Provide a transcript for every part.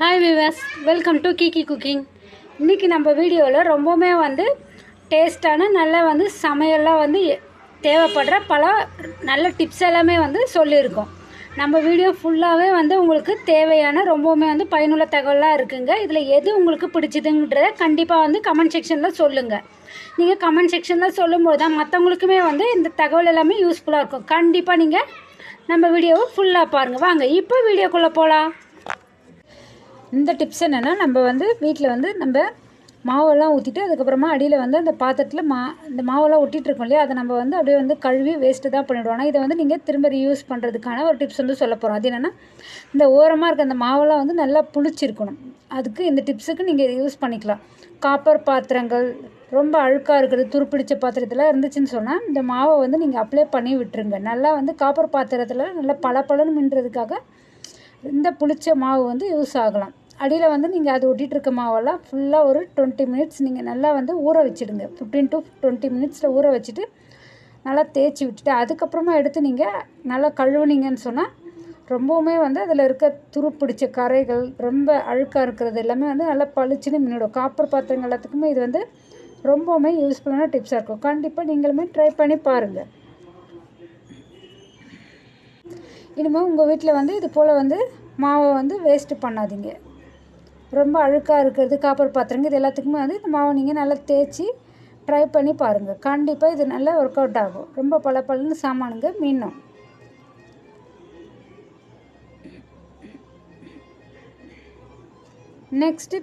Hi விவாஸ் welcome to கீகி cooking இன்றைக்கி நம்ம வீடியோவில் ரொம்பவுமே வந்து டேஸ்ட்டான நல்ல வந்து சமையல்லாம் வந்து தேவைப்படுற பல நல்ல டிப்ஸ் எல்லாமே வந்து சொல்லியிருக்கோம். நம்ம வீடியோ ஃபுல்லாகவே வந்து உங்களுக்கு தேவையான ரொம்பவுமே வந்து பயனுள்ள தகவலாக இருக்குங்க. இதில் எது உங்களுக்கு பிடிச்சதுன்றத கண்டிப்பாக வந்து கமெண்ட் செக்ஷனில் சொல்லுங்கள் நீங்கள் கமெண்ட் செக்ஷனில் சொல்லும்போது தான் மற்றவங்களுக்குமே வந்து இந்த தகவல் எல்லாமே யூஸ்ஃபுல்லாக இருக்கும். கண்டிப்பாக நீங்கள் நம்ம வீடியோவை ஃபுல்லாக பாருங்கள் வாங்க இப்போ வீடியோக்குள்ளே போகலாம் இந்த டிப்ஸ் என்னென்னா நம்ம வந்து வீட்டில் வந்து நம்ம மாவெல்லாம் ஊற்றிட்டு அதுக்கப்புறமா அடியில் வந்து அந்த பாத்திரத்தில் மா இந்த மாவெல்லாம் ஒட்டிட்டு இல்லையா அதை நம்ம வந்து அப்படியே வந்து கழுவி வேஸ்ட்டு தான் பண்ணிவிடுவோம் ஆனால் இதை வந்து நீங்கள் திரும்ப ரீயூஸ் பண்ணுறதுக்கான ஒரு டிப்ஸ் வந்து சொல்ல போகிறோம் அது என்னென்னா இந்த ஓரமாக இருக்க அந்த மாவெல்லாம் வந்து நல்லா புளிச்சிருக்கணும். அதுக்கு இந்த டிப்ஸுக்கு நீங்கள் யூஸ் பண்ணிக்கலாம். காப்பர் பாத்திரங்கள் ரொம்ப அழுக்காக இருக்கிறது துருப்பிடிச்ச பாத்திரத்தில் இருந்துச்சுன்னு சொன்னால் இந்த மாவை வந்து நீங்கள் அப்ளை பண்ணி விட்டுருங்க. நல்லா வந்து காப்பர் பாத்திரத்தில் நல்லா பளபளன்னு மின்றதுக்காக இந்த புளிச்ச மாவு வந்து யூஸ் ஆகலாம். அடியில் வந்து நீங்கள் அது ஒட்டிகிட்டு இருக்க மாவெல்லாம் ஃபுல்லாக ஒரு டுவெண்ட்டி மினிட்ஸ் நீங்கள் நல்லா வந்து ஊற வச்சுடுங்க. ஃபிஃப்டீன் டு டுவெண்ட்டி மினிட்ஸில் ஊற வச்சுட்டு நல்லா தேய்ச்சி விட்டுட்டு அதுக்கப்புறமா எடுத்து நீங்கள் நல்லா கழுவுனீங்கன்னு சொன்னால் ரொம்பவுமே வந்து அதில் இருக்க துரு பிடிச்ச கரைகள் ரொம்ப அழுக்காக இருக்கிறது எல்லாமே வந்து நல்லா பளிச்சுன்னு மின்னிடும் காப்பர் பாத்திரங்கள் எல்லாத்துக்குமே இது வந்து ரொம்பவுமே யூஸ்ஃபுல்லான டிப்ஸாக இருக்கும். கண்டிப்பாக நீங்களுமே ட்ரை பண்ணி பாருங்கள் இனிமேல் உங்கள் வீட்டில் வந்து இது போல் வந்து மாவை வந்து வேஸ்ட்டு பண்ணாதீங்க. ரொம்ப அழுக்காக இருக்கிறது காப்பர் பாத்திரங்க இது எல்லாத்துக்குமே வந்து இந்த மாவை நீங்கள் நல்லா தேய்ச்சி ட்ரை பண்ணி பாருங்கள் கண்டிப்பாக இது நல்லா ஒர்க் அவுட் ஆகும். ரொம்ப பல பலன்னு சாமானுங்க மீனும் நெக்ஸ்ட்டு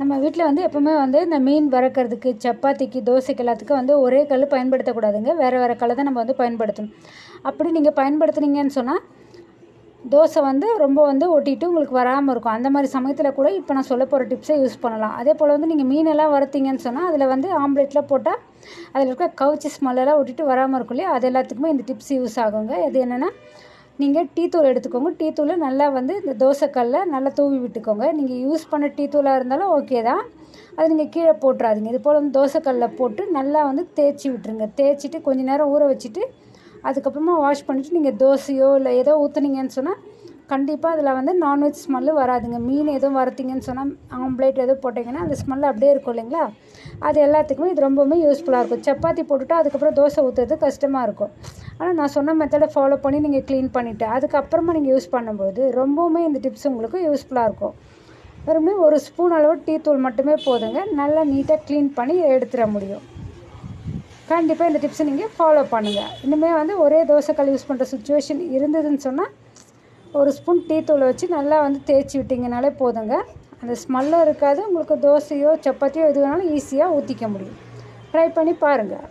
நம்ம வீட்டில் வந்து எப்போவுமே வந்து இந்த மீன் வறுக்கிறதுக்கு சப்பாத்திக்கு தோசைக்கு எல்லாத்துக்கும் வந்து ஒரே கல் பயன்படுத்தக்கூடாதுங்க. வேறு வேறு கல் தான் நம்ம வந்து பயன்படுத்தணும். அப்படி நீங்கள் பயன்படுத்துனீங்கன்னு சொன்னால் தோசை வந்து ரொம்ப வந்து ஒட்டிட்டு உங்களுக்கு வராமல் இருக்கும். அந்த மாதிரி சமயத்தில் கூட இப்போ நான் சொல்ல போகிற டிப்ஸை யூஸ் பண்ணலாம். அதே போல் வந்து நீங்கள் மீனெல்லாம் வறுத்தீங்கன்னு சொன்னால் அதில் வந்து ஆம்லேட்டில் போட்டால் அதில் இருக்க கவுச்சி ஸ்மெல்லெல்லாம் ஒட்டிட்டு வராமல் இருக்கும் இல்லையா? அது எல்லாத்துக்குமே இந்த டிப்ஸ் யூஸ் ஆகுங்க. இது என்னென்னா நீங்கள் டீ தூள் எடுத்துக்கோங்க. டீ தூளை நல்லா வந்து இந்த தோசைக்கல்ல நல்லா தூவி விட்டுக்கோங்க. நீங்கள் யூஸ் பண்ண டீ தூளாக இருந்தாலும் ஓகே தான். அது நீங்கள் கீழே போட்டுறாதீங்க. இது போல் வந்து தோசைக்கல்ல போட்டு நல்லா வந்து தேய்ச்சி விட்டுருங்க. தேய்ச்சிட்டு கொஞ்ச நேரம் ஊற வச்சுட்டு அதுக்கப்புறமா வாஷ் பண்ணிவிட்டு நீங்கள் தோசையோ இல்லை ஏதோ ஊற்றுனீங்கன்னு சொன்னால் கண்டிப்பாக அதில் வந்து நான்வெஜ் ஸ்மெல்லு வராதுங்க. மீன் எதுவும் வறுத்தீங்கன்னு சொன்னால் ஆம்ப்லேட் எதுவும் போட்டிங்கன்னா அந்த ஸ்மெல் அப்படியே இருக்கும் இல்லைங்களா? அது எல்லாத்துக்குமே இது ரொம்பவுமே யூஸ்ஃபுல்லாக இருக்கும். சப்பாத்தி போட்டுவிட்டு அதுக்கப்புறம் தோசை ஊற்றுறது கஷ்டமாக இருக்கும். ஆனால் நான் சொன்ன மெத்தடை ஃபாலோ பண்ணி நீங்கள் க்ளீன் பண்ணிவிட்டு அதுக்கப்புறமா நீங்கள் யூஸ் பண்ணும்போது ரொம்பவுமே இந்த டிப்ஸ் உங்களுக்கு யூஸ்ஃபுல்லாக இருக்கும். வெறுமே ஒரு ஸ்பூன் அளவு டீ தூள் மட்டுமே போதுங்க. நல்லா நீட்டாக க்ளீன் பண்ணி எடுத்துட முடியும். கண்டிப்பாக இந்த டிப்ஸை நீங்கள் ஃபாலோ பண்ணுங்கள் இனிமேல் வந்து ஒரே தோசைக்கல் யூஸ் பண்ணுற சுச்சுவேஷன் இருந்ததுன்னு சொன்னால் ஒரு ஸ்பூன் டீ தூளை வச்சு நல்லா வந்து தேய்ச்சி விட்டிங்கனாலே போதுங்க. அந்த ஸ்மெல்லும் இருக்காது. உங்களுக்கு தோசையோ சப்பாத்தியோ எது வேணாலும் ஈஸியாக ஊற்றிக்க முடியும். ட்ரை பண்ணி பாருங்கள்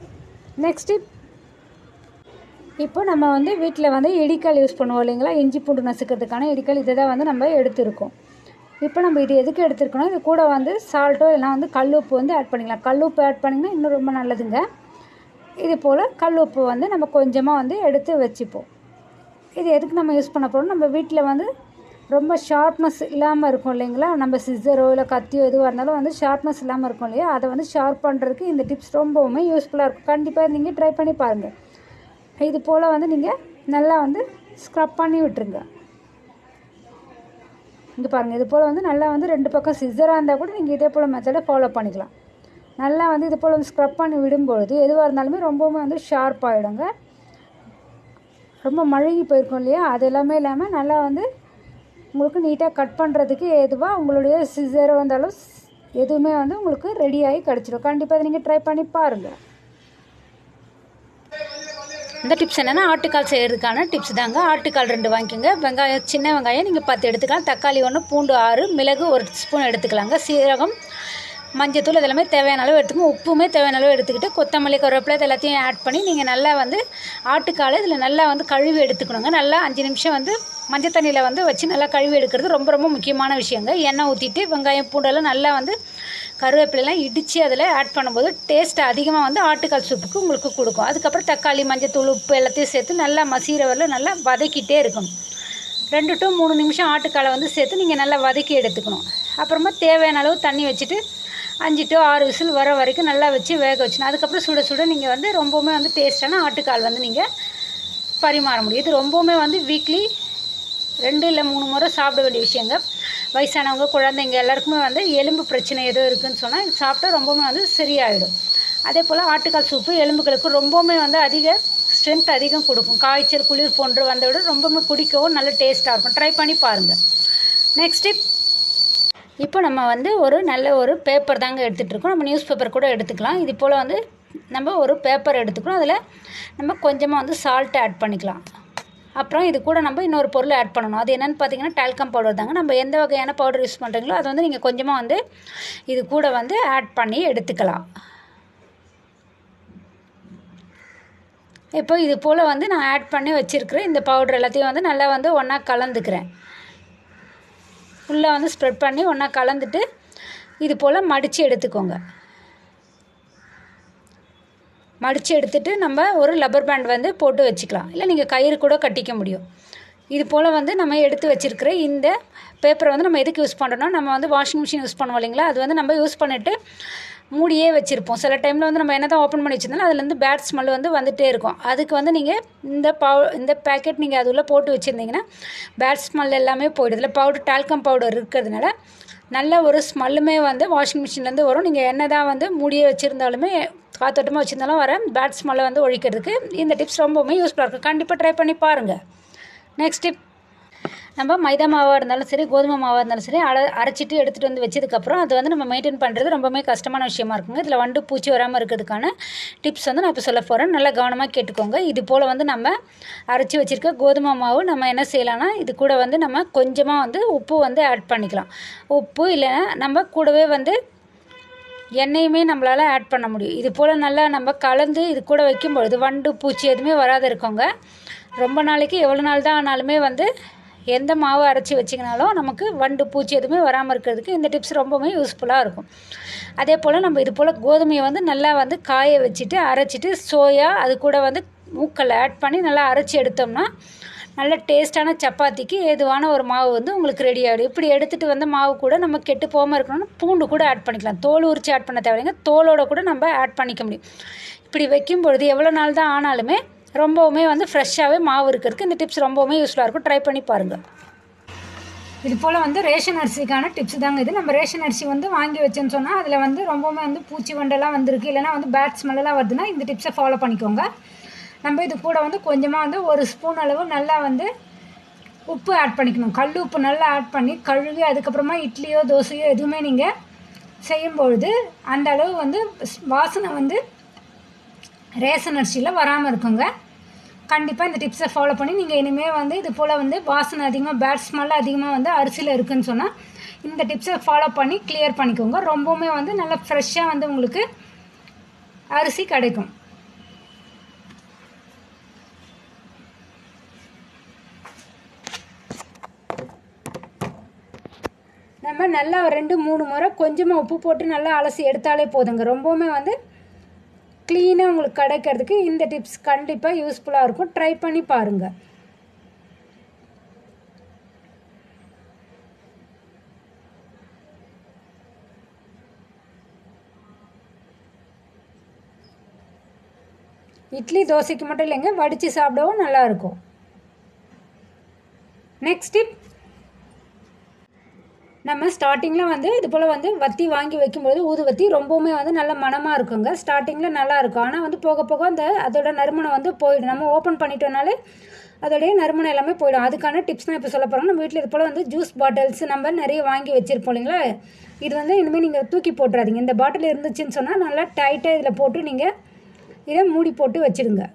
நெக்ஸ்ட்டு இப்போ நம்ம வந்து வீட்டில் வந்து இடிக்கல் யூஸ் பண்ணுவோம் இல்லைங்களா? இஞ்சி பூண்டு நசுக்கிறதுக்கான இடிக்கல் இதை தான் வந்து நம்ம எடுத்திருக்கோம். இப்போ நம்ம இது எதுக்கு எடுத்துருக்கோம்னா இது கூட வந்து சால்ட்டோ இல்லைனா வந்து கல் உப்பு வந்து ஆட் பண்ணிக்கலாம். கல் உப்பு ஆட் பண்ணிங்கன்னா இன்னும் ரொம்ப நல்லதுங்க. இது போல் கல் உப்பு வந்து நம்ம கொஞ்சமாக வந்து எடுத்து வச்சுப்போம். இது எதுக்கு நம்ம யூஸ் பண்ண போகிறோம் நம்ம வீட்டில் வந்து ரொம்ப ஷார்ப்னஸ் இல்லாமல் இருக்கும் இல்லைங்களா? நம்ம சிஸ்ஸரோ இல்லை கத்தியோ எதுவாக இருந்தாலும் வந்து ஷார்ப்னஸ் இல்லாமல் இருக்கும் இல்லையா? அதை வந்து ஷார்ப் பண்ணுறதுக்கு இந்த டிப்ஸ் ரொம்பவுமே யூஸ்ஃபுல்லாக இருக்கும். கண்டிப்பாக நீங்கள் ட்ரை பண்ணி பாருங்கள் இது போல் வந்து நீங்கள் நல்லா வந்து ஸ்க்ரப் பண்ணி விட்டுருங்க. இங்கே பாருங்கள் இது போல் வந்து நல்லா வந்து ரெண்டு பக்கம் சிஸ்ஸராக இருந்தால் கூட நீங்கள் இதே போல் மெத்தடை ஃபாலோ பண்ணிக்கலாம். நல்லா வந்து இது போல் வந்து ஸ்க்ரப் பண்ணி விடும்பொழுது எதுவாக இருந்தாலுமே ரொம்பவுமே வந்து ஷார்ப் ஆகிடுங்க ரொம்ப மழுகி போயிருக்கும் இல்லையா? அது எல்லாமே இல்லாமல் நல்லா வந்து உங்களுக்கு நீட்டாக கட் பண்ணுறதுக்கு எதுவாக உங்களுடைய சிசர் வந்தாலும் எதுவுமே வந்து உங்களுக்கு ரெடியாகி கிடச்சிடும் கண்டிப்பாக அதை நீங்கள் ட்ரை பண்ணி பாருங்கள் இந்த டிப்ஸ் என்னென்னா ஆட்டுக்கால் செய்கிறதுக்கான டிப்ஸ் தாங்க. ஆட்டுக்கால் ரெண்டு வாங்கிக்கோங்க. வெங்காயம் சின்ன வெங்காயம் நீங்கள் பத்து எடுத்துக்கலாம். தக்காளி ஒன்று பூண்டு ஆறு மிளகு ஒரு ஸ்பூன் எடுத்துக்கலாங்க. சீரகம் மஞ்சத்தூள் இதெல்லாமே தேவையான அளவு எடுத்துக்கணும். உப்புமே தேவையான அளவு எடுத்துக்கிட்டு கொத்தமல்லி கருவேப்பிலை இது எல்லாத்தையும் ஆட் பண்ணி நீங்கள் நல்லா வந்து ஆட்டுக்காலை இதில் நல்லா வந்து கழுவி எடுத்துக்கணுங்க. நல்லா அஞ்சு நிமிஷம் வந்து மஞ்சள் தண்ணியில் வந்து வச்சு நல்லா கழுவி எடுக்கிறது ரொம்ப ரொம்ப முக்கியமான விஷயங்க. எண்ணெய் ஊற்றிட்டு வெங்காயம் பூண்டெல்லாம் நல்லா வந்து கருவேப்பிலாம் இடித்து அதில் ஆட் பண்ணும்போது டேஸ்ட் அதிகமாக வந்து ஆட்டுக்கால் சூப்புக்கு உங்களுக்கு கொடுக்கும். அதுக்கப்புறம் தக்காளி மஞ்சத்தூள் உப்பு எல்லாத்தையும் சேர்த்து நல்லா மசீர வரல நல்லா வதக்கிட்டே இருக்கணும். ரெண்டு டு மூணு நிமிஷம் ஆட்டுக்காலை வந்து சேர்த்து நீங்கள் நல்லா வதக்கி எடுத்துக்கணும். அப்புறமா தேவையான அளவு தண்ணி வச்சுட்டு அஞ்சு டு ஆறு விசில் வர வரைக்கும் நல்லா வச்சு வேக வச்சுனா அதுக்கப்புறம் சுட சுட நீங்கள் வந்து ரொம்பவுமே வந்து டேஸ்ட்டான ஆட்டுக்கால் வந்து நீங்கள் பரிமாற முடியும். இது ரொம்பவுமே வந்து வீக்லி ரெண்டு இல்லை மூணு முறை சாப்பிட வேண்டிய விஷயங்க. வயசானவங்க குழந்தைங்க எல்லாருக்குமே வந்து எலும்பு பிரச்சனை எதுவும் இருக்குதுன்னு சொன்னால் இது சாப்பிட்டா ரொம்பவுமே வந்து சரியாயிடும். அதே போல் ஆட்டுக்கால் சூப்பு எலும்புகளுக்கு ரொம்பவுமே வந்து அதிக ஸ்ட்ரென்த் அதிகம் கொடுக்கும். காய்ச்சல் குளிர் போன்று வந்த விட ரொம்பவுமே குடிக்கவும் நல்ல டேஸ்ட்டாக இருக்கும். ட்ரை பண்ணி பாருங்கள் நெக்ஸ்ட் டிப் இப்போ நம்ம வந்து ஒரு நல்ல ஒரு பேப்பர் தாங்க எடுத்துகிட்ருக்கோம் நம்ம நியூஸ் பேப்பர் கூட எடுத்துக்கலாம். இது போல் வந்து நம்ம ஒரு பேப்பர் எடுத்துக்கிறோம். அதில் நம்ம கொஞ்சமாக வந்து சால்ட் ஆட் பண்ணிக்கலாம். அப்புறம் இது கூட நம்ம இன்னொரு பொருள் ஆட் பண்ணணும். அது என்னென்னு பார்த்தீங்கன்னா டால்கம் பவுடர் தாங்க. நம்ம எந்த வகையான பவுடர் யூஸ் பண்ணுறீங்களோ அது வந்து நீங்கள் கொஞ்சமாக வந்து இது கூட வந்து ஆட் பண்ணி எடுத்துக்கலாம். இப்போ இது போல் வந்து நான் ஆட் பண்ணி வச்சுருக்கிறேன் இந்த பவுடர் எல்லாத்தையும் வந்து நல்லா வந்து ஒன்றா கலந்துக்கிறேன். ஃபுல்லாக வந்து ஸ்ப்ரெட் பண்ணி ஒன்றா கலந்துட்டு இது போல் மடித்து எடுத்துக்கோங்க. மடித்து எடுத்துட்டு நம்ம ஒரு லப்பர் பேண்ட் வந்து போட்டு வச்சுக்கலாம். இல்லை நீங்கள் கயிறு கூட கட்டிக்க முடியும். இது போல் வந்து நம்ம எடுத்து வச்சுருக்கிற இந்த பேப்பரை வந்து நம்ம எதுக்கு யூஸ் பண்ணுறோன்னா நம்ம வந்து வாஷிங் மிஷின் யூஸ் பண்ணுவோம் இல்லைங்களா? அது வந்து நம்ம யூஸ் பண்ணிவிட்டு மூடியே வச்சுருப்போம். சில டைமில் வந்து நம்ம என்ன தான் ஓப்பன் பண்ணி வச்சிருந்தாலும் அதுலேருந்து பேட் ஸ்மெல் வந்து வந்துகிட்டே இருக்கும். அதுக்கு வந்து நீங்கள் இந்த பவு இந்த பேக்கெட் நீங்கள் அது உள்ளே போட்டு வச்சுருந்தீங்கன்னா பேட் ஸ்மெல் எல்லாமே போயிடுது இல்லை பவுடர் டால்கம் பவுடர் இருக்கிறதுனால நல்ல ஒரு ஸ்மெல்லுமே வந்து வாஷிங் மிஷின்லேருந்து வரும். நீங்கள் என்ன தான் வந்து மூடியே வச்சுருந்தாலுமே காத்தோட்டமாக வச்சுருந்தாலும் வர பேட் ஸ்மெல்லை வந்து ஒழிக்கிறதுக்கு இந்த டிப்ஸ் ரொம்பவுமே யூஸ்ஃபுல்லாக இருக்கும் கண்டிப்பாக ட்ரை பண்ணி பாருங்கள் நெக்ஸ்ட் டிப் நம்ம மைதா மாவாக இருந்தாலும் சரி கோதுமை மாவாக இருந்தாலும் சரி அரை அரைச்சிட்டு எடுத்துகிட்டு வந்து வச்சதுக்கப்புறம் அது வந்து நம்ம மெயின்டைன் பண்ணுறது ரொம்பவுமே கஷ்டமான விஷயமா இருக்குங்க. இதில் வண்டு பூச்சி வராமல் இருக்கிறதுக்கான டிப்ஸ் வந்து நான் இப்போ சொல்ல போகிறேன் நல்லா கவனமாக கேட்டுக்கோங்க. இது போல் வந்து நம்ம அரைச்சி வச்சுருக்க கோதுமை மாவு நம்ம என்ன செய்யலாம்னா இது கூட வந்து நம்ம கொஞ்சமாக வந்து உப்பு வந்து ஆட் பண்ணிக்கலாம். உப்பு இல்லைன்னா நம்ம கூடவே வந்து எண்ணெயுமே நம்மளால் ஆட் பண்ண முடியும். இது போல் நல்லா நம்ம கலந்து இது கூட வைக்கும்பொழுது வண்டு பூச்சி எதுவுமே வராது இருக்கோங்க. ரொம்ப நாளைக்கு எவ்வளோ நாள் தான் ஆனாலுமே வந்து எந்த மாவு அரைச்சி வச்சிங்கனாலும் நமக்கு வண்டு பூச்சி எதுவுமே வராமல் இருக்கிறதுக்கு இந்த டிப்ஸ் ரொம்பவுமே யூஸ்ஃபுல்லாக இருக்கும். அதே போல் நம்ம இது போல் கோதுமையை வந்து நல்லா வந்து காய வச்சுட்டு அரைச்சிட்டு சோயா அது கூட வந்து மூக்கல் ஆட் பண்ணி நல்லா அரைச்சி எடுத்தோம்னா நல்ல டேஸ்ட்டான சப்பாத்திக்கு ஏதுவான ஒரு மாவு வந்து உங்களுக்கு ரெடி ஆகிடும் இப்படி எடுத்துகிட்டு வந்த மாவு கூட நம்ம கெட்டு போகாமல் இருக்கணும்னா பூண்டு கூட ஆட் பண்ணிக்கலாம். தோல் உரிச்சு ஆட் பண்ண தேவையில்லைங்க. தோலோட கூட நம்ம ஆட் பண்ணிக்க முடியும். இப்படி வைக்கும் பொழுது எவ்வளோ நாள் தான் ஆனாலுமே ரொம்பவுமே வந்து ஃப்ரெஷ்ஷாகவே மாவு இருக்கிறதுக்கு இந்த டிப்ஸ் ரொம்பவுமே யூஸ்ஃபுல்லாக இருக்கும். ட்ரை பண்ணி பாருங்கள் இது போல் வந்து ரேஷன் அரிசிக்கான டிப்ஸ் தாங்க இது. நம்ம ரேஷன் அரிசி வந்து வாங்கி வச்சோன்னு சொன்னால் அதில் வந்து ரொம்பவுமே வந்து பூச்சி வண்டெல்லாம் வந்திருக்கு. இல்லைனா வந்து பேட் ஸ்மெல்லாம் வருதுன்னா இந்த டிப்ஸை ஃபாலோ பண்ணிக்கோங்க. நம்ம இது கூட வந்து கொஞ்சமாக வந்து ஒரு ஸ்பூன் அளவு நல்லா வந்து உப்பு ஆட் பண்ணிக்கணும். கல் உப்பு நல்லா ஆட் பண்ணி கழுவி அதுக்கப்புறமா இட்லியோ தோசையோ எதுவுமே நீங்கள் செய்யும்பொழுது அந்த அளவு வந்து வாசனை வந்து ரேஷன் அரிசியில் வராமல் இருக்குங்க. கண்டிப்பாக இந்த டிப்ஸை ஃபாலோ பண்ணி நீங்கள் இனிமேல் வந்து இது போல் வந்து வாசனை அதிகமாக பேட் ஸ்மெல் அதிகமாக வந்து அரிசியில் இருக்குதுன்னு சொன்னால் இந்த டிப்ஸை ஃபாலோ பண்ணி கிளியர் பண்ணிக்கோங்க. ரொம்பவுமே வந்து நல்லா ஃப்ரெஷ்ஷாக வந்து உங்களுக்கு அரிசி கிடைக்கும். நம்ம நல்லா ரெண்டு மூணு முறை கொஞ்சமாக உப்பு போட்டு நல்லா அலசி எடுத்தாலே போதுங்க. ரொம்பவுமே வந்து க்ளீனாக உங்களுக்கு கிடைக்கிறதுக்கு இந்த டிப்ஸ் கண்டிப்பாக யூஸ்ஃபுல்லாக இருக்கும். ட்ரை பண்ணி பாருங்கள் இட்லி தோசைக்கு மட்டும் இல்லைங்க வடித்து சாப்பிடவும் நல்லாயிருக்கும் நெக்ஸ்ட் டிப் நம்ம ஸ்டார்டிங்கில் வந்து இது போல் வந்து வத்தி வாங்கி வைக்கும்போது ஊதுவத்தி ரொம்பவுமே வந்து நல்ல மனமாக இருக்குங்க. ஸ்டார்டிங்கில் நல்லா இருக்கும். ஆனால் வந்து போக போக அந்த அதோட நறுமணம் வந்து போயிடும். நம்ம ஓப்பன் பண்ணிட்டோம்னாலே அதோடைய நறுமணம் எல்லாமே போயிடும். அதுக்கான டிப்ஸ் நான் இப்போ சொல்ல போகிறோம் நம்ம வீட்டில் இது போல் வந்து ஜூஸ் பாட்டில்ஸ் நம்ம நிறைய வாங்கி வச்சுருப்போம் இல்லைங்களா? இது வந்து இனிமேல் நீங்கள் தூக்கி போட்டுறாதீங்க. இந்த பாட்டில் இருந்துச்சுன்னு சொன்னால் நல்லா டைட்டாக இதில் போட்டு நீங்கள் இதை மூடி போட்டு வச்சுடுங்க.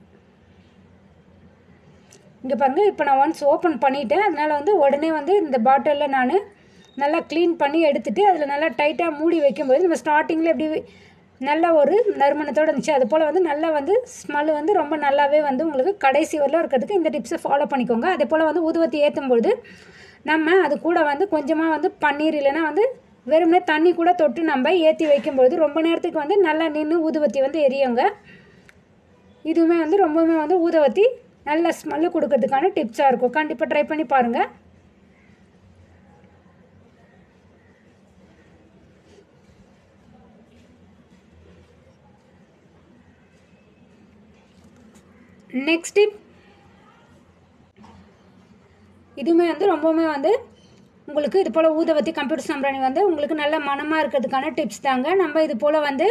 இங்கே பாருங்கள் இப்போ நான் ஒன்ஸ் ஓப்பன் பண்ணிட்டேன். அதனால் வந்து உடனே வந்து இந்த பாட்டிலில் நான் நல்லா க்ளீன் பண்ணி எடுத்துகிட்டு அதில் நல்லா டைட்டாக மூடி வைக்கும்போது நம்ம ஸ்டார்டிங்கில் எப்படி நல்ல ஒரு நறுமணத்தோடு இருந்துச்சு. அது போல் வந்து நல்லா வந்து ஸ்மெல் வந்து ரொம்ப நல்லாவே வந்து உங்களுக்கு கடைசி வரலாம் இருக்கிறதுக்கு இந்த டிப்ஸை ஃபாலோ பண்ணிக்கோங்க. அதே போல் வந்து ஊதுவத்தி ஏற்றும்பொழுது நம்ம அது கூட வந்து கொஞ்சமாக வந்து பன்னீர் இல்லைன்னா வந்து வெறுமனே தண்ணி கூட தொட்டு நம்ம ஏற்றி வைக்கும்பொழுது ரொம்ப நேரத்துக்கு வந்து நல்லா நின்று ஊதுவத்தி வந்து எரியுங்க. இதுவுமே வந்து ரொம்பவுமே வந்து ஊதுவத்தி நல்ல ஸ்மெல்லு கொடுக்கறதுக்கான டிப்ஸாக இருக்கும். கண்டிப்பாக ட்ரை பண்ணி பாருங்கள் நெக்ஸ்ட் டிப் இதுவுமே வந்து ரொம்பவுமே வந்து உங்களுக்கு இது போல் ஊதவத்தி கம்ப்யூட்டர் சாம்பிராணி வந்து உங்களுக்கு நல்ல மனமாக இருக்கிறதுக்கான டிப்ஸ் தாங்க. நம்ம இது போல் வந்து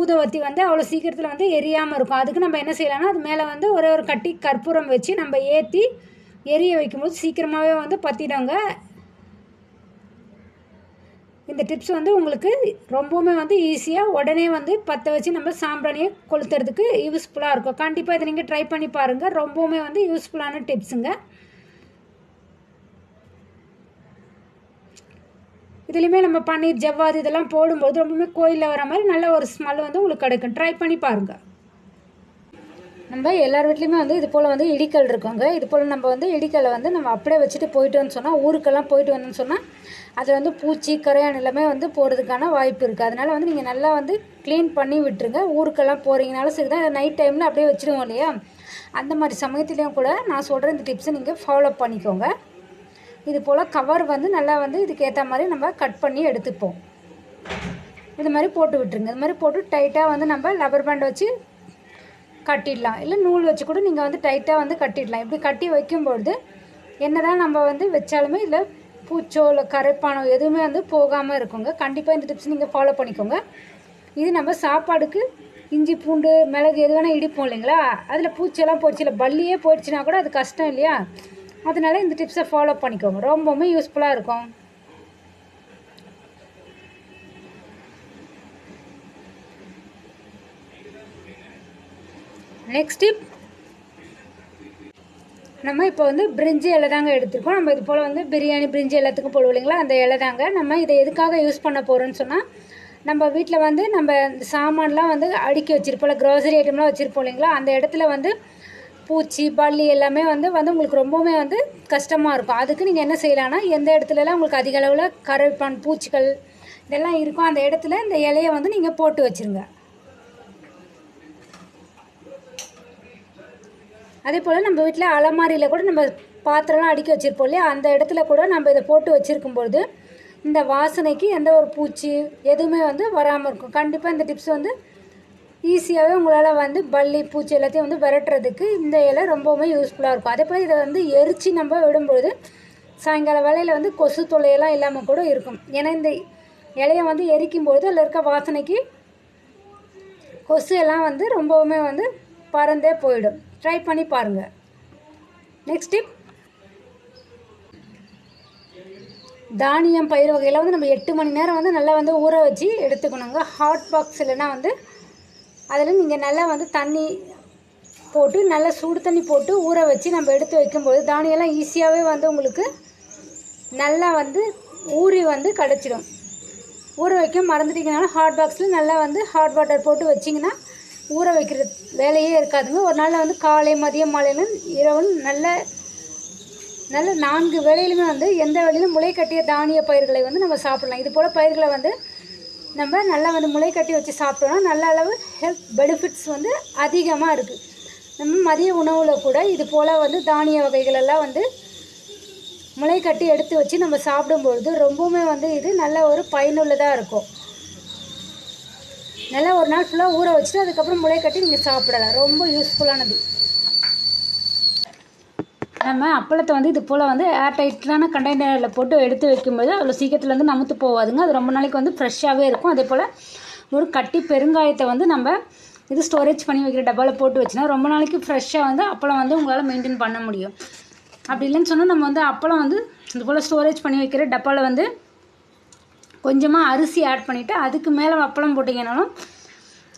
ஊதவத்தி வந்து அவ்வளோ சீக்கிரத்தில் வந்து எரியாமல் இருக்கும். அதுக்கு நம்ம என்ன செய்யலாம்னா அது மேலே வந்து ஒரே ஒரு கட்டி கற்பூரம் வச்சு நம்ம ஏற்றி எரிய வைக்கும்போது சீக்கிரமாகவே வந்து பற்றிடுங்க இந்த டிப்ஸ் வந்து உங்களுக்கு ரொம்பவுமே வந்து ஈஸியாக உடனே வந்து பற்ற வச்சு நம்ம சாம்பிராணியை கொளுத்துறதுக்கு யூஸ்ஃபுல்லாக இருக்கும். கண்டிப்பாக இதை நீங்கள் ட்ரை பண்ணி பாருங்கள் ரொம்பவுமே வந்து யூஸ்ஃபுல்லான டிப்ஸுங்க இதுலேயுமே நம்ம பன்னீர் ஜவ்வாது இதெல்லாம் போடும்போது ரொம்பவுமே கோயிலில் வர மாதிரி நல்ல ஒரு ஸ்மெல் வந்து உங்களுக்கு கிடைக்கும். ட்ரை பண்ணி பாருங்கள் நம்ம எல்லார் வீட்லேயுமே வந்து இது போல் வந்து இடிக்கல் இருக்குங்க. இது போல் நம்ம வந்து இடிக்கலை வந்து நம்ம அப்படியே வச்சுட்டு போயிட்டோன்னு சொன்னால் ஊருக்கெல்லாம் போயிட்டு வந்தோம்னு சொன்னால் அதில் வந்து பூச்சி கரையான் எல்லாமே வந்து போகிறதுக்கான வாய்ப்பு இருக்குது அதனால் வந்து நீங்கள் நல்லா வந்து க்ளீன் பண்ணி விட்டுருங்க. ஊருக்கெல்லாம் போகிறீங்கனாலும் சரி தான் நைட் டைமில் அப்படியே வச்சுருவோம் இல்லையா? அந்த மாதிரி சமயத்துலேயும் கூட நான் சொல்கிற இந்த டிப்ஸை நீங்கள் ஃபாலோ பண்ணிக்கோங்க. இது போல் கவர் வந்து நல்லா வந்து இதுக்கேற்ற மாதிரி நம்ம கட் பண்ணி எடுத்துப்போம். இது மாதிரி போட்டு விட்டுருங்க. இது மாதிரி போட்டு டைட்டாக வந்து நம்ம லப்பர் பேண்ட் வச்சு கட்டிடலாம். இல்லை நூல் வச்சு கூட நீங்கள் வந்து டைட்டாக வந்து கட்டிடலாம். இப்படி கட்டி வைக்கும்பொழுது என்ன தான் நம்ம வந்து வச்சாலுமே இதில் பூச்சோ இல்லை கரைப்பானோ எதுவுமே வந்து போகாமல் இருக்குங்க. கண்டிப்பாக இந்த டிப்ஸ் நீங்கள் ஃபாலோ பண்ணிக்கோங்க. இது நம்ம சாப்பாடுக்கு இஞ்சி பூண்டு மிளகு எது வேணால் இடிப்போம் இல்லைங்களா? அதில் பூச்செல்லாம் போச்சு இல்லை பல்லியே போயிடுச்சுன்னா கூட அது கஷ்டம் இல்லையா? அதனால இந்த டிப்ஸை ஃபாலோ பண்ணிக்கோங்க. ரொம்பவுமே யூஸ்ஃபுல்லாக இருக்கும். நெக்ஸ்ட் டிப் நம்ம இப்போ வந்து பிரிஞ்சி இலை தாங்க எடுத்திருக்கோம். நம்ம இது போல் வந்து பிரியாணி பிரிஞ்சி எல்லாத்துக்கும் போடுவோம் இல்லைங்களா? அந்த இலை தாங்க. நம்ம இதை எதுக்காக யூஸ் பண்ண போகிறோம்னு சொன்னால் நம்ம வீட்டில் வந்து நம்ம இந்த சாமான்லாம் வந்து அடுக்கி வச்சுருப்போம்ல க்ரோசரி ஐட்டம்லாம் வச்சுருப்போம் இல்லைங்களா? அந்த இடத்துல வந்து பூச்சி பல்லி எல்லாமே வந்து வந்து உங்களுக்கு ரொம்பவுமே வந்து கஷ்டமாக இருக்கும். அதுக்கு நீங்கள் என்ன செய்யலாம்னா எந்த இடத்துலலாம் உங்களுக்கு அதிக அளவில் கரைப்பான் பூச்சிகள் இதெல்லாம் இருக்கும் அந்த இடத்துல இந்த இலையை வந்து நீங்கள் போட்டு வச்சுருங்க. அதே போல் நம்ம வீட்டில் அலமாரியில் கூட நம்ம பாத்திரம்லாம் அடுக்கி வச்சுருப்போம் இல்லையா? அந்த இடத்துல கூட நம்ம இதை போட்டு வச்சுருக்கும்பொழுது இந்த வாசனைக்கு எந்த ஒரு பூச்சி எதுவுமே வந்து வராமல் இருக்கும். கண்டிப்பாக இந்த டிப்ஸ் வந்து ஈஸியாகவே உங்களால் வந்து பல்லி பூச்சி எல்லாத்தையும் வந்து விரட்டுறதுக்கு இந்த இலை ரொம்பவுமே யூஸ்ஃபுல்லாக இருக்கும். அதே போல் இதை வந்து எரித்து நம்ம விடும்பொழுது சாயங்கால வேலையில் வந்து கொசு தொல்லையெல்லாம் இல்லாமல் கூட இருக்கும். ஏன்னா இந்த இலையை வந்து எரிக்கும்பொழுது அதில் இருக்க வாசனைக்கு கொசு எல்லாம் வந்து ரொம்பவுமே வந்து பறந்தே போயிடும். ட்ரை பண்ணி பாருங்கள் நெக்ஸ்ட் டிப் தானியம் பயிர் வகையில் வந்து நம்ம எட்டு மணி நேரம் வந்து நல்லா வந்து ஊற வச்சு எடுத்துக்கணுங்க. ஹாட் பாக்ஸ் இல்லைன்னா வந்து அதில் நீங்கள் நல்லா வந்து தண்ணி போட்டு நல்லா சூடு தண்ணி போட்டு ஊற வச்சு நம்ம எடுத்து வைக்கும்போது தானியெல்லாம் ஈஸியாகவே வந்து உங்களுக்கு நல்லா வந்து ஊறி வந்து கிடச்சிடும். ஊற வைக்க மறந்துட்டீங்கனாலும் ஹாட் பாக்ஸில் நல்லா வந்து ஹாட் வாட்டர் போட்டு வச்சிங்கன்னா ஊற வைக்கிற வேலையே இருக்காதுங்க. ஒரு நாளில் வந்து காலை மதியம் மாலையிலும் இரவும் நல்ல நல்ல நான்கு வேலையிலுமே வந்து எந்த வேளையிலும் முளை கட்டிய தானிய பயிர்களை வந்து நம்ம சாப்பிடலாம். இது போல் பயிர்களை வந்து நம்ம நல்லா வந்து முளை கட்டி வச்சு சாப்பிட்டோம்னா நல்ல அளவு ஹெல்த் பெனிஃபிட்ஸ் வந்து அதிகமாக இருக்குது நம்ம மதிய உணவில் கூட இது போல் வந்து தானிய வகைகள் எல்லாம் வந்து முளை கட்டி எடுத்து வச்சு நம்ம சாப்பிடும்பொழுது ரொம்பவுமே வந்து இது நல்ல ஒரு பயனுள்ளதாக இருக்கும். நல்லா ஒரு நாள் ஃபுல்லாக ஊற வச்சுட்டு அதுக்கப்புறம் முளை கட்டி நீங்கள் சாப்பிடலாம். ரொம்ப யூஸ்ஃபுல்லானது நம்ம அப்பளத்தை வந்து இது போல் வந்து ஏர் டைட்டான கண்டெய்னரில் போட்டு எடுத்து வைக்கும்போது அவ்வளோ சீக்கிரத்தில் வந்து நமுத்து போகாதுங்க அது ரொம்ப நாளைக்கு வந்து ஃப்ரெஷ்ஷாகவே இருக்கும். அதே போல் ஒரு கட்டி பெருங்காயத்தை வந்து நம்ம இது ஸ்டோரேஜ் பண்ணி வைக்கிற டப்பாவில் போட்டு வச்சுனா ரொம்ப நாளைக்கு ஃப்ரெஷ்ஷாக வந்து அப்பளம் வந்து உங்களால் மெயின்டைன் பண்ண முடியும். அப்படி இல்லைன்னு சொன்னால் நம்ம வந்து அப்பளம் வந்து இது போல் ஸ்டோரேஜ் பண்ணி வைக்கிற டப்பாவில் வந்து கொஞ்சமாக அரிசி ஆட் பண்ணிவிட்டு அதுக்கு மேலே அப்பளம் போட்டிங்கனாலும்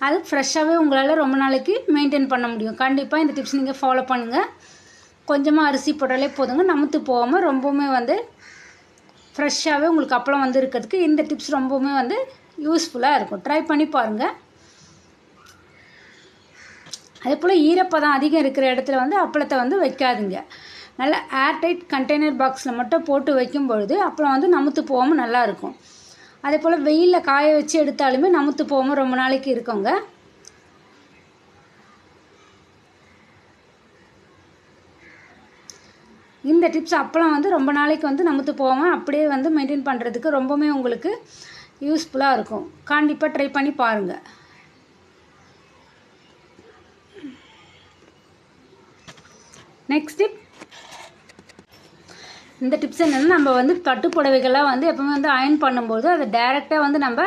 அது ஃப்ரெஷ்ஷாகவே உங்களால் ரொம்ப நாளைக்கு மெயின்டைன் பண்ண முடியும். கண்டிப்பாக இந்த டிப்ஸ் நீங்கள் ஃபாலோ பண்ணுங்கள் கொஞ்சமாக அரிசி போட்டாலே போதுங்க. நமத்து போகாமல் ரொம்பவுமே வந்து ஃப்ரெஷ்ஷாகவே உங்களுக்கு அப்பளம் வந்து இருக்கிறதுக்கு இந்த டிப்ஸ் ரொம்பவுமே வந்து யூஸ்ஃபுல்லாக இருக்கும். ட்ரை பண்ணி பாருங்கள் அதே போல் ஈரப்பதம் அதிகம் இருக்கிற இடத்துல வந்து அப்பளத்தை வந்து வைக்காதுங்க. நல்லா ஏர்டைட் கண்டெய்னர் பாக்ஸில் மட்டும் போட்டு வைக்கும் பொழுது அப்பளம் வந்து நமுத்து போகாமல் நல்லாயிருக்கும் அதே போல் வெயிலில் காய வச்சு எடுத்தாலுமே நமுத்து போகாமல் ரொம்ப நாளைக்கு இருக்குங்க. இந்த டிப்ஸ் அப்பளம் வந்து ரொம்ப நாளைக்கு வந்து நமுத்து போகாமல் அப்படியே வந்து மெயின்டைன் பண்ணுறதுக்கு ரொம்பவுமே உங்களுக்கு யூஸ்ஃபுல்லாக இருக்கும். கண்டிப்பாக ட்ரை பண்ணி பாருங்கள் நெக்ஸ்ட் டிப் இந்த டிப்ஸ் என்னென்னா நம்ம வந்து பட்டு புடவைகள்லாம் வந்து எப்பவுமே வந்து அயன் பண்ணும்போது அதை டேரெக்டாக வந்து நம்ம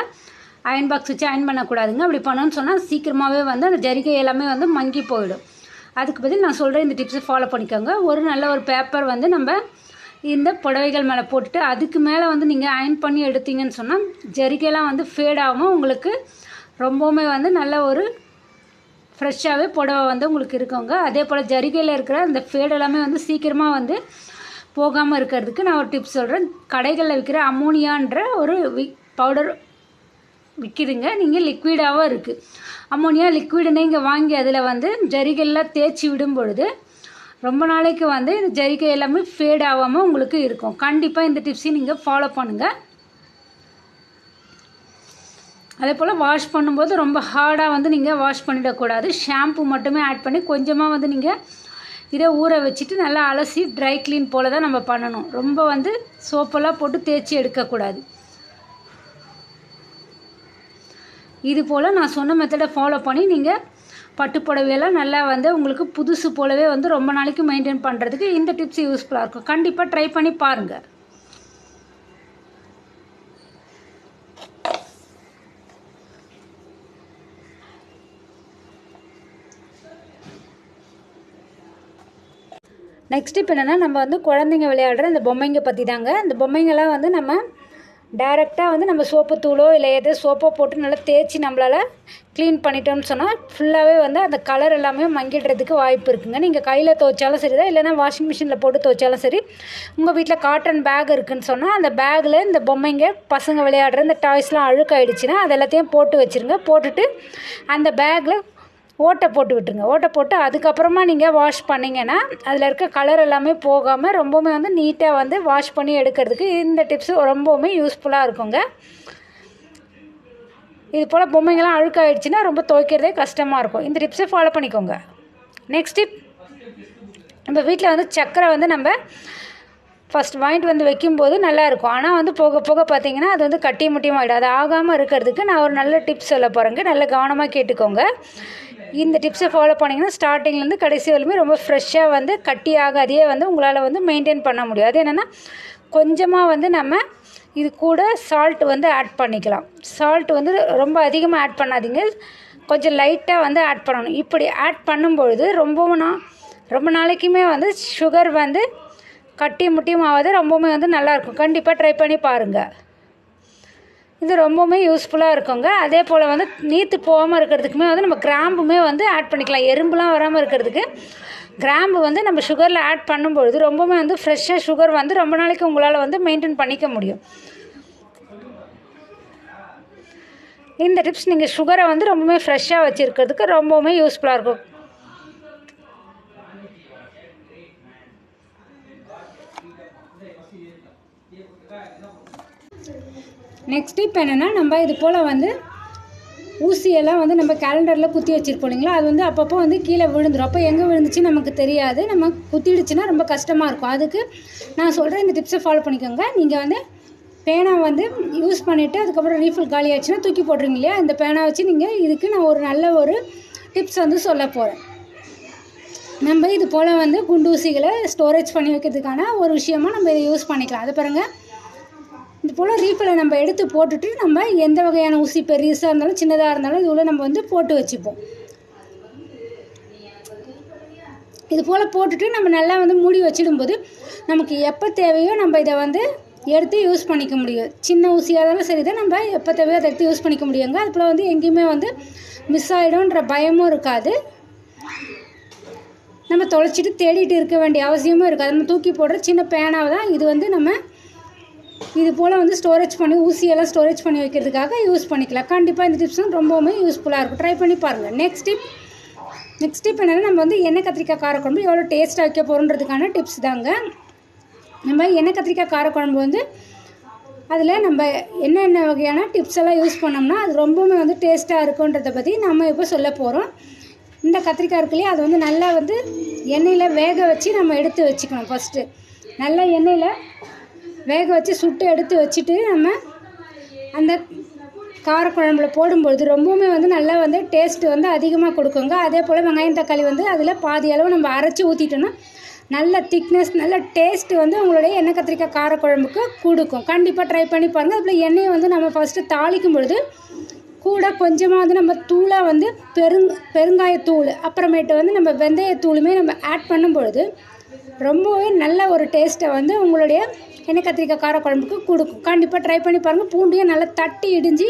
அயன் பாக்ஸ் வச்சு அயன் பண்ணக்கூடாதுங்க. அப்படி பண்ணோன்னு சொன்னால் சீக்கிரமாகவே வந்து அந்த ஜரிகை எல்லாமே வந்து மங்கி போயிடும். அதுக்கு பதில் நான் சொல்கிறேன் இந்த டிப்ஸை ஃபாலோ பண்ணிக்கோங்க. ஒரு நல்ல ஒரு பேப்பர் வந்து நம்ம இந்த புடவைகள் மேலே போட்டுட்டு அதுக்கு மேலே வந்து நீங்கள் அயன் பண்ணி எடுத்தீங்கன்னு சொன்னால் ஜரிகைலாம் வந்து ஃபேட் ஆகும் உங்களுக்கு ரொம்பவுமே வந்து நல்ல ஒரு ஃப்ரெஷ்ஷாகவே புடவை வந்து உங்களுக்கு இருக்குங்க. அதே போல் ஜரிகையில் இருக்கிற அந்த ஃபேட் எல்லாமே வந்து சீக்கிரமாக வந்து போகாமல் இருக்கிறதுக்கு நான் ஒரு டிப்ஸ் சொல்கிறேன் கடைகளில் விற்கிற அமோனியான்ற ஒரு வி பவுடர் விற்கிதுங்க நீங்கள் லிக்விடாகவும் இருக்குது அமோனியா லிக்விடு நீங்கள் வாங்கி அதில் வந்து ஜரிகையெல்லாம் தேய்ச்சி விடும் பொழுது ரொம்ப நாளைக்கு வந்து இந்த ஜரிகை எல்லாமே ஃபேட் ஆகாமல் உங்களுக்கு இருக்கும். கண்டிப்பாக இந்த டிப்ஸையும் நீங்கள் ஃபாலோ பண்ணுங்கள் அதே போல் வாஷ் பண்ணும்போது ரொம்ப ஹார்டாக வந்து நீங்கள் வாஷ் பண்ணிடக்கூடாது. ஷாம்பு மட்டுமே ஆட் பண்ணி கொஞ்சமாக வந்து நீங்கள் இதை ஊற வச்சுட்டு நல்லா அலசி ட்ரை க்ளீன் போல் தான் நம்ம பண்ணணும். ரொம்ப வந்து சோப்பெல்லாம் போட்டு தேய்ச்சி எடுக்கக்கூடாது. இது போல் நான் சொன்ன மெத்தடை ஃபாலோ பண்ணி நீங்கள் பட்டு புடவையெல்லாம் நல்லா வந்து உங்களுக்கு புதுசு போலவே வந்து ரொம்ப நாளைக்கு மெயின்டைன் பண்ணுறதுக்கு இந்த டிப்ஸ் யூஸ்ஃபுல்லாக இருக்கும். கண்டிப்பாக ட்ரை பண்ணி பாருங்கள் நெக்ஸ்ட் இப்போ என்னென்னா நம்ம வந்து குழந்தைங்க விளையாடுற இந்த பொம்மைங்க பற்றி தாங்க இந்த பொம்மைங்கெல்லாம் வந்து நம்ம டைரெக்டாக வந்து நம்ம சோப்பு தூளோ இல்லை எதோ சோப்போ போட்டு நல்லா தேய்ச்சி நம்மளால் க்ளீன் பண்ணிட்டோம்னு சொன்னால் ஃபுல்லாகவே வந்து அந்த கலர் எல்லாமே மங்கிடுறதுக்கு வாய்ப்பு இருக்குங்க. நீங்கள் கையில் துவைச்சாலும் சரி தான் இல்லைனா வாஷிங் மிஷினில் போட்டு துவைச்சாலும் சரி. உங்கள் வீட்டில் காட்டன் பேக் இருக்குதுன்னு சொன்னால் அந்த பேக்கில் இந்த பொம்மைங்க பசங்க விளையாடுற இந்த டாய்ஸ்லாம் அழுக்காயிடுச்சுன்னா அது எல்லாத்தையும் போட்டு வச்சுருங்க. போட்டுட்டு அந்த பேக்கில் ஓட்டை போட்டு விட்டுருங்க. ஓட்டை போட்டு அதுக்கப்புறமா நீங்கள் வாஷ் பண்ணிங்கன்னா அதில் இருக்க கலர் எல்லாமே போகாமல் ரொம்பவுமே வந்து நீட்டாக வந்து வாஷ் பண்ணி எடுக்கிறதுக்கு இந்த டிப்ஸு ரொம்பவுமே யூஸ்ஃபுல்லாக இருக்குங்க. இது போல் பொம்மைங்கள்லாம் அழுக்காயிடுச்சுன்னா ரொம்ப துவைக்கிறதே கஷ்டமாக இருக்கும். இந்த டிப்ஸை ஃபாலோ பண்ணிக்கோங்க. நெக்ஸ்ட் டிப் நம்ம வீட்டில் வந்து சக்கரை வந்து நம்ம ஃபஸ்ட் வாங்கிட்டு வந்து வைக்கும்போது நல்லாயிருக்கும் ஆனால் வந்து போக போக பார்த்தீங்கன்னா அது வந்து கட்டி முட்டியும் ஆகிடும் அது ஆகாமல் இருக்கிறதுக்கு நான் ஒரு நல்ல டிப்ஸ் சொல்ல போகிறேங்க நல்ல கவனமாக கேட்டுக்கோங்க. இந்த டிப்ஸை ஃபாலோ பண்ணிங்கன்னா ஸ்டார்டிங்லேருந்து கடைசி வரையுமே ரொம்ப ஃப்ரெஷ்ஷாக வந்து கட்டி ஆகாதையே வந்து உங்களால் வந்து மெயின்டைன் பண்ண முடியும். அது என்னென்னா கொஞ்சமாக வந்து நம்ம இது கூட சால்ட் வந்து ஆட் பண்ணிக்கலாம். சால்ட் வந்து ரொம்ப அதிகமாக ஆட் பண்ணாதீங்க. கொஞ்சம் லைட்டாக வந்து ஆட் பண்ணணும். இப்படி ஆட் பண்ணும்பொழுது ரொம்பவும் நான் ரொம்ப நாளைக்குமே வந்து சுகர் வந்து கட்டி முட்டியும் ஆகாது ரொம்பவுமே வந்து நல்லாயிருக்கும் கண்டிப்பாக ட்ரை பண்ணி பாருங்கள் இது ரொம்பவுமே யூஸ்ஃபுல்லாக இருக்குங்க. அதே போல் வந்து நீத்து போகாமல் இருக்கிறதுக்குமே வந்து நம்ம கிராம்புமே வந்து ஆட் பண்ணிக்கலாம். எறும்புலாம் வராமல் இருக்கிறதுக்கு கிராம்பு வந்து நம்ம சுகரில் ஆட் பண்ணும்பொழுது ரொம்பவுமே வந்து ஃப்ரெஷ்ஷாக சுகர் வந்து ரொம்ப நாளைக்கு உங்களால் வந்து மெயின்டைன் பண்ணிக்க முடியும். இந்த டிப்ஸ் நீங்கள் சுகரை வந்து ரொம்பவுமே ஃப்ரெஷ்ஷாக வச்சுருக்கிறதுக்கு ரொம்பவுமே யூஸ்ஃபுல்லாக இருக்கும். நெக்ஸ்ட் இப்போ என்னென்னா நம்ம இது போல் வந்து ஊசியெல்லாம் வந்து நம்ம கேலண்டரில் குத்தி வச்சுருப்போம் இல்லைங்களா? அது வந்து அப்பப்போ வந்து கீழே விழுந்துடும் அப்போ எங்கே விழுந்துச்சு நமக்கு தெரியாது. நம்ம குத்திடுச்சுன்னா ரொம்ப கஷ்டமாக இருக்கும். அதுக்கு நான் சொல்கிறேன் இந்த டிப்ஸை ஃபாலோ பண்ணிக்கோங்க. நீங்கள் வந்து பேனா வந்து யூஸ் பண்ணிவிட்டு அதுக்கப்புறம் ரீஃபில் காலி ஆச்சுன்னா தூக்கி போடுறீங்க இல்லையா? இந்த பேனா வச்சு நீங்கள் இதுக்கு நான் ஒரு நல்ல ஒரு டிப்ஸ் வந்து சொல்ல போகிறேன் நம்ம இது போல் வந்து குண்டூசிகளை ஸ்டோரேஜ் பண்ணி வைக்கிறதுக்கான ஒரு விஷயமா நம்ம இதை யூஸ் பண்ணிக்கலாம். அது பாருங்கள் இது போல் ரீஃபிலை நம்ம எடுத்து போட்டுட்டு நம்ம எந்த வகையான ஊசி பெருசாக இருந்தாலும் சின்னதாக இருந்தாலும் இது நம்ம வந்து போட்டு வச்சுப்போம். இது போல் போட்டுட்டு நம்ம நல்லா வந்து மூடி வச்சிடும்போது நமக்கு எப்போ தேவையோ நம்ம இதை வந்து எடுத்து யூஸ் பண்ணிக்க முடியும். சின்ன ஊசியாக இருந்தாலும் சரி தான் நம்ம எப்போ தேவையோ அதை எடுத்து யூஸ் பண்ணிக்க முடியுங்க. அது போல் வந்து எங்கேயுமே வந்து மிஸ் ஆகிடும்ன்ற பயமும் இருக்காது. நம்ம தொலைச்சிட்டு தேடிட்டு இருக்க வேண்டிய அவசியமும் இருக்காது. நம்ம தூக்கி போடுற சின்ன பேனாவை தான் இது வந்து நம்ம இது போல் வந்து ஸ்டோரேஜ் பண்ணி ஊசியெல்லாம் ஸ்டோரேஜ் பண்ணி வைக்கிறதுக்காக யூஸ் பண்ணிக்கலாம். கண்டிப்பாக இந்த டிப்ஸும் ரொம்பவுமே யூஸ்ஃபுல்லாக இருக்கும். ட்ரை பண்ணி பாருங்கள் நெக்ஸ்ட் டிப் நெக்ஸ்ட் டிப் என்னென்னா நம்ம வந்து எண்ணெய் கத்திரிக்காய் காரக்குழம்பு எவ்வளோ டேஸ்ட்டாக வைக்க போகிறோன்றதுக்கான டிப்ஸ் தாங்க. நம்ம எண்ணெய் கத்திரிக்காய் காரக்குழம்பு வந்து அதில் நம்ம என்னென்ன வகையான டிப்ஸ் எல்லாம் யூஸ் பண்ணோம்னா அது ரொம்பவுமே வந்து டேஸ்ட்டாக இருக்குன்றதை பற்றி நம்ம இப்போ சொல்ல போகிறோம் இந்த கத்திரிக்காய் இருக்குல்லையே அது வந்து நல்லா வந்து எண்ணெயில் வேக வச்சு நம்ம எடுத்து வச்சுக்கணும் ஃபஸ்ட்டு நல்லா எண்ணெயில் வேக வச்சு சுட்டு எடுத்து வச்சுட்டு நம்ம அந்த காரக்குழம்புல போடும்பொழுது ரொம்பவுமே வந்து நல்லா வந்து டேஸ்ட்டு வந்து அதிகமாக கொடுக்குங்க. அதே போல் வெங்காயம் தக்காளி வந்து அதில் பாதி அளவு நம்ம அரைச்சி ஊற்றிட்டோன்னா நல்ல திக்னஸ் நல்ல டேஸ்ட் வந்து உங்களுடைய எண்ணெய் கத்திரிக்காய் காரக்குழம்புக்கு கொடுக்கும். கண்டிப்பாக ட்ரை பண்ணி பாருங்கள் அதுபோல் எண்ணெயை வந்து நம்ம ஃபஸ்ட்டு தாளிக்கும் பொழுது கூட கொஞ்சமாக வந்து நம்ம தூளாக வந்து பெருங் பெருங்காயத்தூள் அப்புறமேட்டு வந்து நம்ம வெந்தயத்தூளுமே நம்ம ஆட் பண்ணும் பொழுது ரொம்பவே நல்ல ஒரு டேஸ்ட்டை வந்து உங்களுடைய எண்ணெய் கத்திரிக்காய் காரக்குழம்புக்கு கொடுக்கும். கண்டிப்பாக ட்ரை பண்ணி பாருங்கள் பூண்டையும் நல்லா தட்டி இடிஞ்சு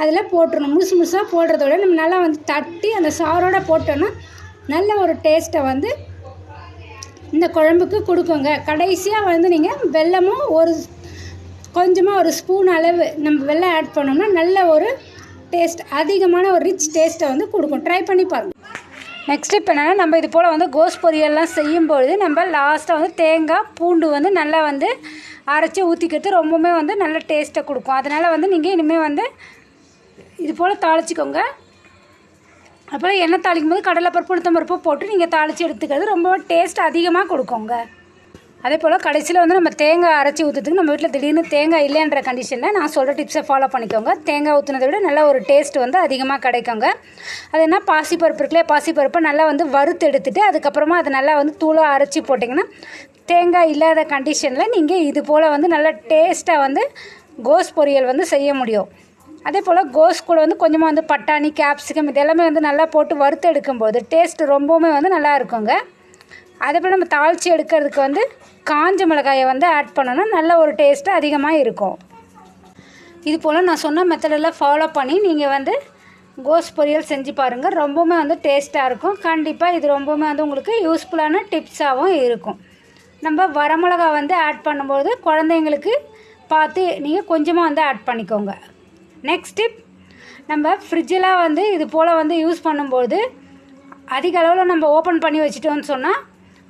அதில் போட்டுடணும் முழுசு முழுசாக போடுறதோட நம்ம நல்லா வந்து தட்டி அந்த சாரோட போட்டோன்னா நல்ல ஒரு டேஸ்ட்டை வந்து இந்த குழம்புக்கு கொடுக்குங்க. கடைசியாக வந்து நீங்கள் வெல்லமும் ஒரு கொஞ்சமாக ஒரு ஸ்பூன் அளவு நம்ம வெள்ளம் ஆட் பண்ணோம்னா நல்ல ஒரு டேஸ்ட் அதிகமான ஒரு ரிச் டேஸ்ட்டை வந்து கொடுக்கும். ட்ரை பண்ணி பாருங்கள் நெக்ஸ்ட் இப்போ என்னென்னா நம்ம இது போல் வந்து கோஸ் பொரியல்லாம் செய்யும்பொழுது நம்ம லாஸ்ட்டாக வந்து தேங்காய் பூண்டு வந்து நல்லா வந்து அரைச்சி ஊற்றிக்கிறது ரொம்பவுமே வந்து நல்ல டேஸ்ட்டை கொடுக்கும். அதனால் வந்து நீங்கள் இனிமேல் வந்து இது போல் தாளிச்சிக்கோங்க. அப்புறம் எண்ணெய் தாளிக்கும் போது கடலைப்பருப்பு உளுத்தம்பருப்பு போட்டு நீங்கள் தாளித்து எடுத்துக்கிறது ரொம்ப டேஸ்ட் அதிகமாக கொடுக்குங்க. அதே போல் கடைசியில் வந்து நம்ம தேங்காய் அரைச்சி ஊற்றுறதுக்கு நம்ம வீட்டில் திடீர்னு தேங்காய் இல்லைன்ற கண்டிஷனில் நான் சொல்கிற டிப்ஸை ஃபாலோ பண்ணிக்கோங்க. தேங்காய் ஊற்றுனதை விட நல்ல ஒரு டேஸ்ட் வந்து அதிகமாக கிடைக்குங்க. அது என்ன? பாசிப்பருப்பு இருக்குல்லையே பாசிப்பருப்பை நல்லா வந்து வறுத்து எடுத்துகிட்டு அதுக்கப்புறமா அதை நல்லா வந்து தூளாக அரைச்சி போட்டிங்கன்னா தேங்காய் இல்லாத கண்டிஷனில் நீங்கள் இது போல் வந்து நல்லா டேஸ்ட்டாக வந்து கோஸ் பொரியல் வந்து செய்ய முடியும். அதே போல் கோஸ் கூட வந்து கொஞ்சமாக வந்து பட்டாணி கேப்சிகம் இது எல்லாமே வந்து நல்லா போட்டு வறுத்து எடுக்கும்போது டேஸ்ட் ரொம்பவுமே வந்து நல்லா இருக்குங்க. அதே போல் நம்ம தாளித்து எடுக்கிறதுக்கு வந்து காஞ்ச மிளகாயை வந்து ஆட் பண்ணோன்னா நல்ல ஒரு டேஸ்ட்டு அதிகமாக இருக்கும். இது போல் நான் சொன்ன மெத்தடெல்லாம் ஃபாலோ பண்ணி நீங்கள் வந்து கோஸ் பொரியல் செஞ்சு பாருங்கள் ரொம்பவுமே வந்து டேஸ்ட்டாக இருக்கும். கண்டிப்பாக இது ரொம்பவுமே வந்து உங்களுக்கு யூஸ்ஃபுல்லான டிப்ஸாகவும் இருக்கும். நம்ம வரமிளகா வந்து ஆட் பண்ணும்போது குழந்தைங்களுக்கு பார்த்து நீங்கள் கொஞ்சமாக வந்து ஆட் பண்ணிக்கோங்க. நெக்ஸ்ட் டிப் நம்ம ஃப்ரிட்ஜெலாம் வந்து இது போல் வந்து யூஸ் பண்ணும்போது அதிக அளவில் நம்ம ஓப்பன் பண்ணி வச்சுட்டோம்னு சொன்னால்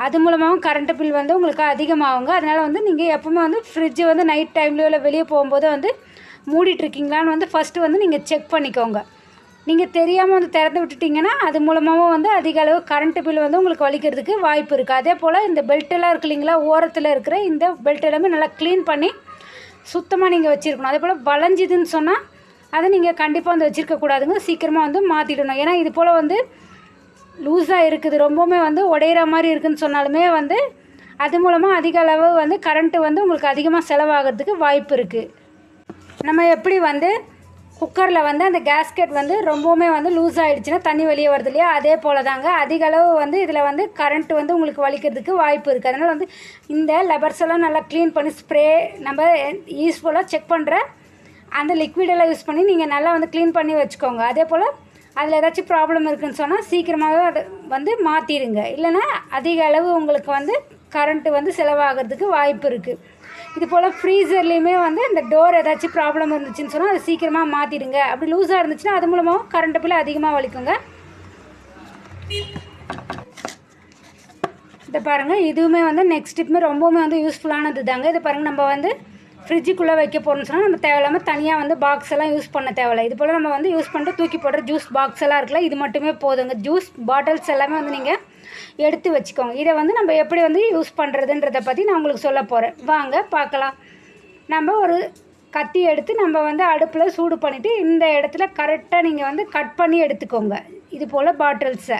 அது மூலமாகவும் கரண்ட்டு பில் வந்து உங்களுக்கு அதிகமாகுங்க. அதனால் வந்து நீங்கள் எப்போவுமே வந்து ஃப்ரிட்ஜு வந்து நைட் டைம்லேயோ இல்லை வெளியே போகும்போது வந்து மூடிட்டுருக்கீங்களான்னு வந்து ஃபஸ்ட்டு வந்து நீங்கள் செக் பண்ணிக்கோங்க. நீங்கள் தெரியாமல் வந்து திறந்து விட்டுட்டிங்கன்னா அது மூலமாகவும் வந்து அதிக அளவு கரண்ட்டு பில் வந்து உங்களுக்கு வலிக்கிறதுக்கு வாய்ப்பு இருக்குது அதே போல் இந்த பெல்ட்டெல்லாம் இருக்கு இல்லைங்களா ஓரத்தில் இருக்கிற இந்த பெல்ட் எல்லாமே நல்லா க்ளீன் பண்ணி சுத்தமாக நீங்கள் வச்சுருக்கணும். அதே போல் வளைஞ்சிதுன்னு சொன்னால் அதை நீங்கள் கண்டிப்பாக வந்து வச்சுருக்கக்கூடாதுங்க சீக்கிரமாக வந்து மாற்றிடணும் ஏன்னா இது போல் வந்து லூஸாக இருக்குது ரொம்பவுமே வந்து உடையிற மாதிரி இருக்குதுன்னு சொன்னாலுமே வந்து அது மூலமாக அதிக அளவு வந்து கரண்ட்டு வந்து உங்களுக்கு அதிகமாக செலவாகிறதுக்கு வாய்ப்பு இருக்குது நம்ம எப்படி வந்து குக்கரில் வந்து அந்த கேஸ்கெட் வந்து ரொம்பவுமே வந்து லூஸ் ஆகிடுச்சுன்னா தண்ணி வெளியே வருது இல்லையா? அதே போல் தாங்க அதிக அளவு வந்து இதில் வந்து கரண்ட் வந்து உங்களுக்கு வலிக்கிறதுக்கு வாய்ப்பு இருக்குது அதனால் வந்து இந்த லெபர்ஸ் எல்லாம் நல்லா க்ளீன் பண்ணி ஸ்ப்ரே நம்ம யூஸ்ஃபுல்லாக செக் பண்ணுற அந்த லிக்விடெல்லாம் யூஸ் பண்ணி நீங்கள் நல்லா வந்து க்ளீன் பண்ணி வச்சுக்கோங்க. அதே போல் அதில் ஏதாச்சும் ப்ராப்ளம் இருக்குதுன்னு சொன்னால் சீக்கிரமாகவே அதை வந்து மாற்றிடுங்க இல்லைன்னா அதிக அளவு உங்களுக்கு வந்து கரண்ட்டு வந்து செலவாகிறதுக்கு வாய்ப்பு இருக்குது இது போல் ஃப்ரீசர்லேயுமே வந்து இந்த டோர் ஏதாச்சும் ப்ராப்ளம் இருந்துச்சுன்னு சொன்னால் அதை சீக்கிரமாக மாற்றிடுங்க அப்படி லூஸாக இருந்துச்சுன்னா அது மூலமாகவும் கரண்ட்டு பில் அதிகமாக வலிக்குங்க. இதை பாருங்கள் இதுவுமே வந்து நெக்ஸ்ட் டிப்புமே ரொம்பவுமே வந்து யூஸ்ஃபுல்லானது தாங்க இதை பாருங்கள் நம்ம வந்து ஃப்ரிட்ஜுக்குள்ளே வைக்க போகிறோம்னு சொன்னால் நம்ம தேவையில்லாமல் தனியாக வந்து பாக்ஸ் எல்லாம் யூஸ் பண்ண தேவையில்ல. இது போல் நம்ம வந்து யூஸ் பண்ணிட்டு தூக்கி போடுற ஜூஸ் பாக்ஸ் எல்லாம் இருக்குல்ல இது மட்டுமே போதுங்க ஜூஸ் பாட்டில்ஸ் எல்லாமே வந்து நீங்கள் எடுத்து வச்சுக்கோங்க. இதை வந்து நம்ம எப்படி வந்து யூஸ் பண்ணுறதுன்றதை பற்றி நான் உங்களுக்கு சொல்ல போகிறேன் வாங்க பார்க்கலாம். நம்ம ஒரு கத்தி எடுத்து நம்ம வந்து அடுப்பில் சூடு பண்ணிவிட்டு இந்த இடத்துல கரெக்டாக நீங்கள் வந்து கட் பண்ணி எடுத்துக்கோங்க. இது போல் பாட்டில்ஸை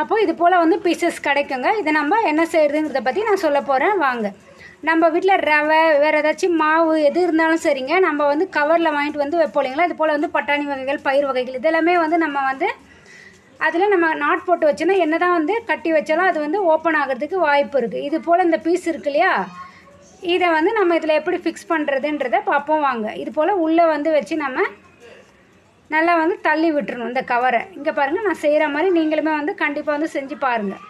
அப்போ இது போல் வந்து பீசஸ் கிடைக்குங்க. இதை நம்ம என்ன செய்கிறதுங்கிறத பற்றி நான் சொல்ல போகிறேன் வாங்க. நம்ம வீட்டில் ரவை வேறு ஏதாச்சும் மாவு எது இருந்தாலும் சரிங்க. நம்ம வந்து கவரில் வாங்கிட்டு வந்து வைப்போம் இல்லைங்களா? இது போல் வந்து பட்டாணி வகைகள் பயிர் வகைகள் இதெல்லாமே வந்து நம்ம வந்து அதில் நம்ம நாட் போட்டு வச்சோன்னா என்ன தான் வந்து கட்டி வச்சாலும் அது வந்து ஓப்பன் ஆகிறதுக்கு வாய்ப்பு இருக்குது இது போல் இந்த பீஸ் இருக்கு இல்லையா? இதை வந்து நம்ம இதில் எப்படி ஃபிக்ஸ் பண்ணுறதுன்றதை பார்ப்போம். வாங்க. இது போல் உள்ளே வந்து வச்சு நம்ம நல்லா வந்து தள்ளி விட்டுறணும் இந்த கவரை. இங்கே பாருங்கள் நான் செய்கிற மாதிரி நீங்களுமே வந்து கண்டிப்பாக வந்து செஞ்சு பாருங்கள்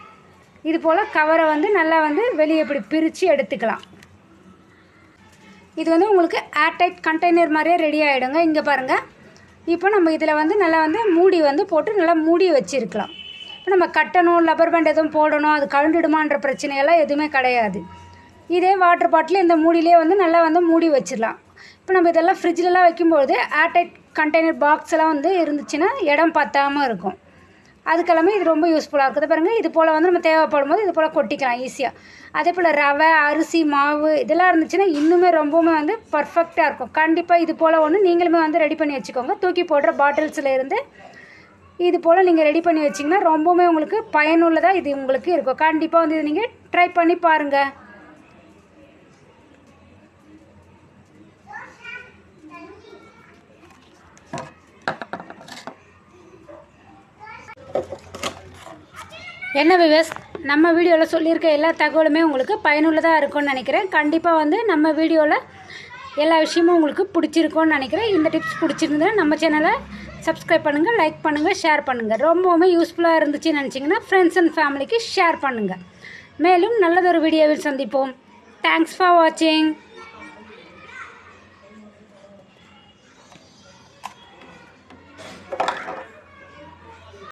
இது போல் கவரை வந்து நல்லா வந்து வெளியே இப்படி பிரித்து எடுத்துக்கலாம். இது வந்து உங்களுக்கு ஏர்டைட் கண்டெய்னர் மாதிரியே ரெடி ஆகிடுங்க இங்கே பாருங்கள் இப்போ நம்ம இதில் வந்து நல்லா வந்து மூடி வந்து போட்டு நல்லா மூடி வச்சுருக்கலாம். இப்போ நம்ம கட்டணும் லப்பர் பேண்ட் எதுவும் போடணும் அது கழண்டுடுமான்ற பிரச்சனையெல்லாம் எதுவுமே கிடையாது. இதே வாட்டர் பாட்டில் இந்த மூடியிலே வந்து நல்லா வந்து மூடி வச்சிடலாம். இப்போ நம்ம இதெல்லாம் ஃப்ரிட்ஜிலலாம் வைக்கும்போது ஏர்டைட் கண்டெய்னர் பாக்ஸ் எல்லாம் வந்து இருந்துச்சுன்னா இடம் பத்தாமல் இருக்கும். அதுக்கெல்லாமே இது ரொம்ப யூஸ்ஃபுல்லாக இருக்குது. பாருங்கள் இது போல் வந்து நம்ம தேவைப்படும் போது இது போல் கொட்டிக்கலாம் ஈஸியாக அதே போல் ரவை அரிசி மாவு இதெல்லாம் இருந்துச்சுன்னா இன்னுமே ரொம்பவுமே வந்து பர்ஃபெக்டாக இருக்கும். கண்டிப்பாக இது போல் ஒன்று நீங்களுமே வந்து ரெடி பண்ணி வச்சுக்கோங்க. தூக்கி போடுற பாட்டில்ஸில் இருந்து இது போல் நீங்கள் ரெடி பண்ணி வச்சிங்கன்னா ரொம்பவுமே உங்களுக்கு பயனுள்ளதாக இது உங்களுக்கு இருக்கும். கண்டிப்பாக வந்து இதை நீங்கள் ட்ரை பண்ணி பாருங்கள் என்ன விவேஸ் நம்ம வீடியோவில் சொல்லியிருக்க எல்லா தகவலுமே உங்களுக்கு பயனுள்ளதாக இருக்கும்னு நினைக்கிறேன். கண்டிப்பாக வந்து நம்ம வீடியோவில் எல்லா விஷயமும் உங்களுக்கு பிடிச்சிருக்கும்னு நினைக்கிறேன். இந்த டிப்ஸ் பிடிச்சிருந்தா நம்ம சேனலை சப்ஸ்கிரைப் பண்ணுங்கள் லைக் பண்ணுங்கள் ஷேர் பண்ணுங்கள் ரொம்பவுமே யூஸ்ஃபுல்லாக இருந்துச்சுன்னு நினச்சிங்கன்னா ஃப்ரெண்ட்ஸ் அண்ட் ஃபேமிலிக்கு ஷேர் பண்ணுங்கள் மேலும் நல்லதொரு வீடியோவில் சந்திப்போம். தேங்க்ஸ் ஃபார் வாட்சிங்